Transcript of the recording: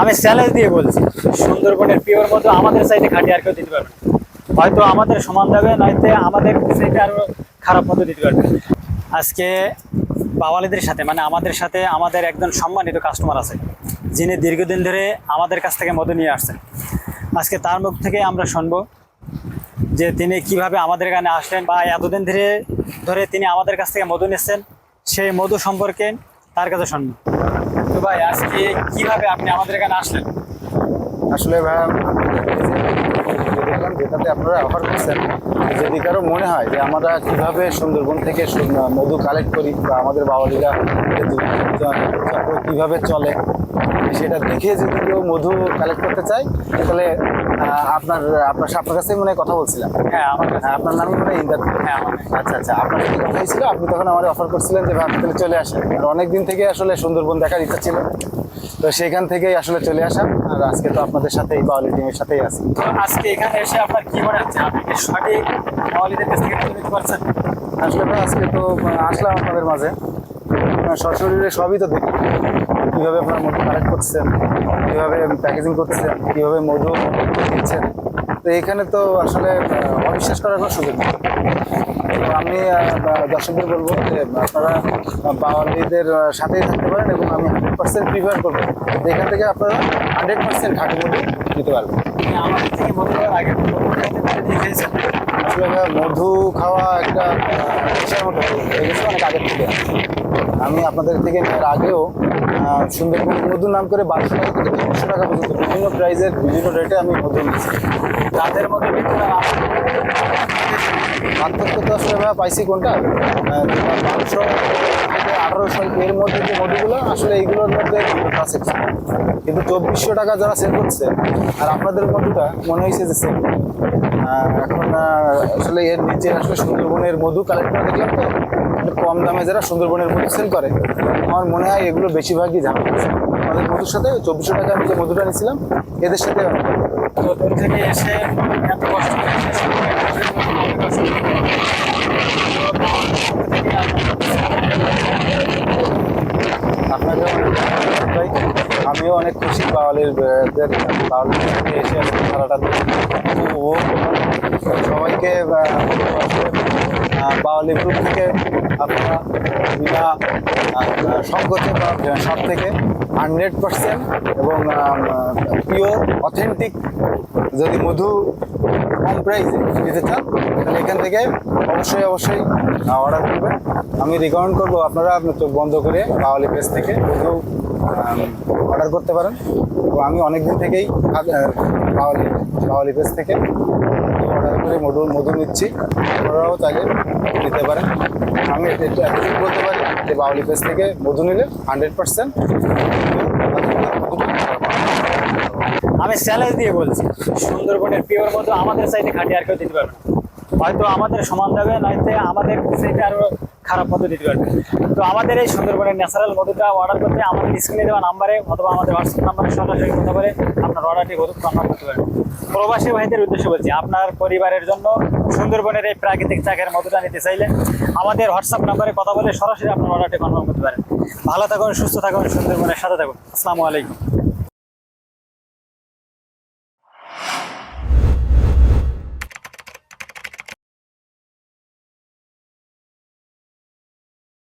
আমি চ্যালেঞ্জ দিয়ে বলছি, সুন্দরবনের পিওর মতো আমাদের সাইডে খাটি আর কেউ দিতে পারবে। হয়তো আমাদের সমান যাবে নয়তো আমাদের সাইডে আরও খারাপ মতো দিতে পারবে। আজকে বাওয়ালিদের সাথে মানে আমাদের সাথে আমাদের একজন সম্মানিত কাস্টমার আছে, যিনি দীর্ঘদিন ধরে আমাদের কাছ থেকে মধু নিয়ে আসছেন। আজকে তার মুখ থেকে আমরা শুনব যে তিনি কীভাবে আমাদের এখানে আসলেন বা এতদিন ধরে ধরে তিনি আমাদের কাছ থেকে মধু নিচ্ছেন, সেই মধু সম্পর্কে তার কাছে শুনব। তো ভাই আজকে কীভাবে আপনি আমাদের এখানে আসলেন? আসলে ভাই দেখলাম যেটাতে আপনারা অফার করছেন যদি কারও মনে হয় যে আমরা কীভাবে সুন্দরবন থেকে মধু কালেক্ট করি বা আমাদের বাওয়ালিরা কীভাবে চলে সেটা দেখে যদি কেউ মধু কালেক্ট করতে চায় তাহলে আপনার আপনার আপনার কাছেই মনে হয় কথা বলছিলাম। হ্যাঁ আমার কাছে। হ্যাঁ, আপনার মনে হয় ইন্দার হ্যাঁ আমার আচ্ছা আচ্ছা আপনার সাথে কথা হয়েছিল আপনি তখন আমার অফার করছিলেন যে আপনি তাহলে চলে আসেন। আর অনেক দিন থেকে আসলে সুন্দরবন দেখার ইচ্ছা ছিল তো সেখান থেকেই আসলে চলে আসা। আর আজকে তো আপনাদের সাথেই বাউলি টিমের সাথেই আছি। তো আজকে এখানে এসে আপনার কি মনে হচ্ছে? আপনি কি সঠিক মাওয়ালিদের কাছ থেকে নিতে পারছেন? আসলে তো আজকে তো আসলাম আপনাদের মাঝে। সশরীরে সবই তো দেখি। কীভাবে আপনার মধু কালেক্ট করছেন কীভাবে প্যাকেজিং করছেন কীভাবে মধু দিচ্ছেন। তো এখানে তো আসলে অবিশ্বাস করার কোনো সুযোগ নেই। তো আমি দর্শকদের বলব যে আপনারা বাওয়ালিদের আহ, সাথেই থাকতে পারেন এবং আমি হান্ড্রেড পার্সেন্ট প্রিফার করব। এখান থেকে আপনারা হান্ড্রেড পার্সেন্ট খাঁটি মধু নিতে পারবেন। আমাদের থেকে আগে খেয়েছেন আসলে মধু খাওয়া একটা মতো হয়ে গেছে অনেক আগের থেকে। আমি আপনাদের থেকে নেওয়ার আগেও সুন্দরবন মধু নাম করে বারোশো টাকা থেকে টাকা পর্যন্ত বিভিন্ন প্রাইজের বিভিন্ন রেটে আমি মধু নিয়েছি তাদের মধ্যে পার্থক্য তো আসলে পাইছি কোনটা? থেকে আঠারোশো এর মধ্যে যে মধুগুলো আসলে এইগুলোর মধ্যে আছে। কিন্তু চব্বিশশো টাকা যারা সেল করছে, আর আপনাদের মধুটা মনে হয়েছে যে সেল এখন আসলে এর নিচে আসলে সুন্দরবনের মধু কালেক্ট দেখলাম তো কম দামে যারা সুন্দরবনের মধু সেল করে, আমার মনে হয় এগুলো বেশিরভাগই ঝামেলা আমাদের মধুর সাথে চব্বিশশো টাকা আমি যে মধুটা নিয়েছিলাম, এদের সাথে থেকে এসে এত কষ্ট আপনাকে আমিও অনেক খুশি বাওয়ালির দের এসে খেলাটা উপভোগ সবাইকে বাওয়ালি গ্রুপ থেকে আপনারা বিনা সংকোচে বা সব থেকে হান্ড্রেড পার্সেন্ট এবং পিওর অথেন্টিক যদি মধু কম প্রাইসে নিতে চান, তাহলে এখান থেকে অবশ্যই অবশ্যই অর্ডার করবেন। আমি রিকমেন্ড করব, আপনারা চোখ বন্ধ করে বাওয়ালি পেজ থেকে মধু অর্ডার করতে পারেন। তো আমি অনেক দিন থেকেই বাওয়ালি বাওয়ালি পেজ থেকে অর্ডার করে মধু মধু নিচ্ছি। আপনারাও চাইলে নিতে পারেন। আমি একটু বলতে পারি যে বাওয়ালি পেজ থেকে মধু নিলে হান্ড্রেড পার্সেন্ট আমি চ্যালেঞ্জ দিয়ে বলছি, সুন্দরবনের পিওর মতো আমাদের সাইডে খাটি আর কেউ দিতে পারবে না। হয়তো আমাদের সমান যাবে নয়তো আমাদের সাইডে আরও খারাপ মতো দিতে পারবে। তো আমাদের এই সুন্দরবনের ন্যাচারাল মধুটা অর্ডার করতে আমাদের স্ক্রিনে দেওয়া নাম্বারে অথবা আমাদের হোয়াটসঅ্যাপ নাম্বারে সরাসরি কথা বলে আপনার অর্ডারটি মধু কনফার্ম করতে পারেন প্রবাসী ভাইদের উদ্দেশ্যে বলছি, আপনার পরিবারের জন্য সুন্দরবনের এই প্রাকৃতিক চাকের মধুটা নিতে চাইলে আমাদের হোয়াটসঅ্যাপ নাম্বারে কথা বলে সরাসরি আপনার অর্ডারটি কনফার্ম করতে পারেন। ভালো থাকুন, সুস্থ থাকুন, সুন্দরবনের সাথে থাকুন। আসসালামু আলাইকুম।